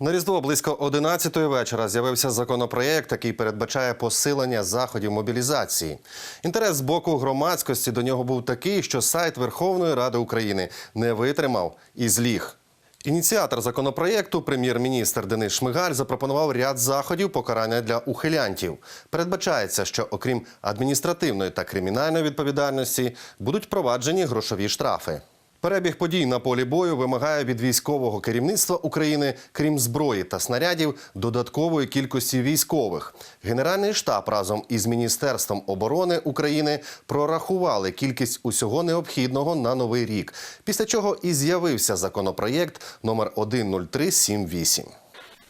На різдво близько 11-ї вечора з'явився законопроєкт, який передбачає посилення заходів мобілізації. Інтерес з боку громадськості до нього був такий, що сайт Верховної Ради України не витримав і зліг. Ініціатор законопроєкту, прем'єр-міністр Денис Шмигаль, запропонував ряд заходів покарання для ухилянтів. Передбачається, що окрім адміністративної та кримінальної відповідальності будуть впроваджені грошові штрафи. Перебіг подій на полі бою вимагає від військового керівництва України, крім зброї та снарядів, додаткової кількості військових. Генеральний штаб разом із Міністерством оборони України прорахували кількість усього необхідного на новий рік. Після чого і з'явився законопроєкт номер 10378.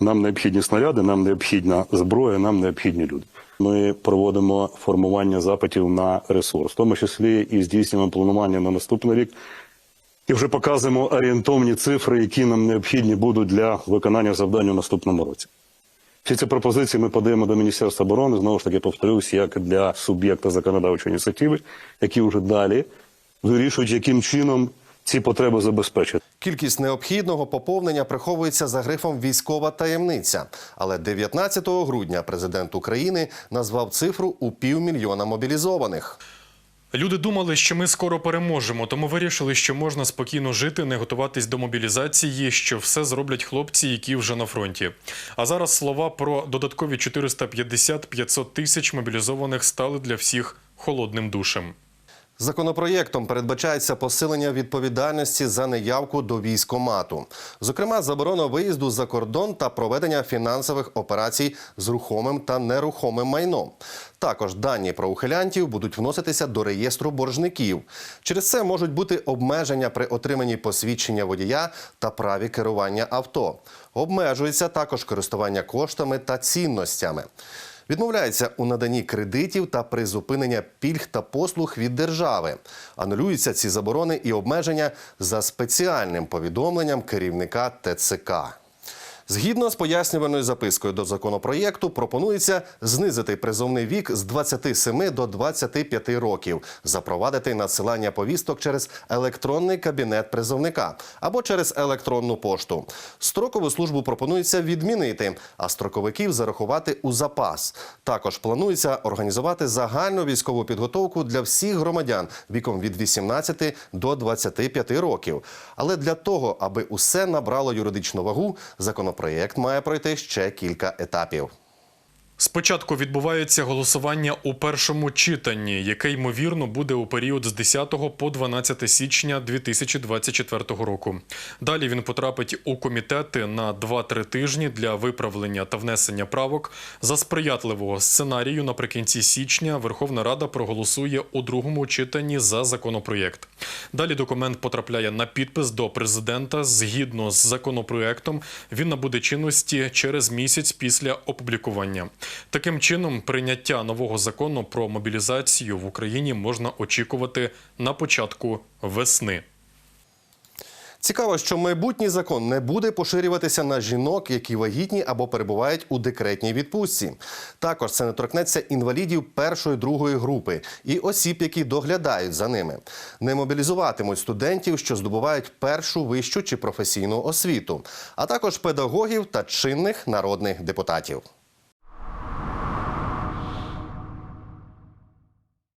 Нам необхідні снаряди, нам необхідна зброя, нам необхідні люди. Ми проводимо формування запитів на ресурс, в тому числі і здійснюємо планування на наступний рік. І вже показуємо орієнтовні цифри, які нам необхідні будуть для виконання завдань у наступному році. Всі ці пропозиції ми подаємо до Міністерства оборони, знову ж таки повторюсь, як для суб'єкта законодавчої ініціативи, які вже далі вирішують, яким чином ці потреби забезпечити. Кількість необхідного поповнення приховується за грифом військова таємниця. Але 19 грудня президент України назвав цифру у півмільйона мобілізованих. Люди думали, що ми скоро переможемо, тому вирішили, що можна спокійно жити, не готуватись до мобілізації, що все зроблять хлопці, які вже на фронті. А зараз слова про додаткові 450-500 тисяч мобілізованих стали для всіх холодним душем. Законопроєктом передбачається посилення відповідальності за неявку до військомату, зокрема, заборона виїзду за кордон та проведення фінансових операцій з рухомим та нерухомим майном. Також дані про ухилянтів будуть вноситися до реєстру боржників. Через це можуть бути обмеження при отриманні посвідчення водія та праві керування авто. Обмежується також користування коштами та цінностями. Відмовляється у наданні кредитів та призупинення пільг та послуг від держави. Анулюються ці заборони і обмеження за спеціальним повідомленням керівника ТЦК. Згідно з пояснювальною запискою до законопроєкту, пропонується знизити призовний вік з 27 до 25 років, запровадити надсилання повісток через електронний кабінет призовника або через електронну пошту. Строкову службу пропонується відмінити, а строковиків зарахувати у запас. Також планується організувати загальну військову підготовку для всіх громадян віком від 18 до 25 років. Але для того, аби усе набрало юридичну вагу, законопроєкт має пройти ще кілька етапів. Спочатку відбувається голосування у першому читанні, яке ймовірно буде у період з 10 по 12 січня 2024 року. Далі він потрапить у комітети на 2-3 тижні для виправлення та внесення правок. За сприятливого сценарію наприкінці січня Верховна Рада проголосує у другому читанні за законопроєкт. Далі документ потрапляє на підпис до президента. Згідно з законопроєктом, він набуде чинності через місяць після опублікування. Таким чином, прийняття нового закону про мобілізацію в Україні можна очікувати на початку весни. Цікаво, що майбутній закон не буде поширюватися на жінок, які вагітні або перебувають у декретній відпустці. Також це не торкнеться інвалідів першої другої групи і осіб, які доглядають за ними. Не мобілізуватимуть студентів, що здобувають першу вищу чи професійну освіту, а також педагогів та чинних народних депутатів.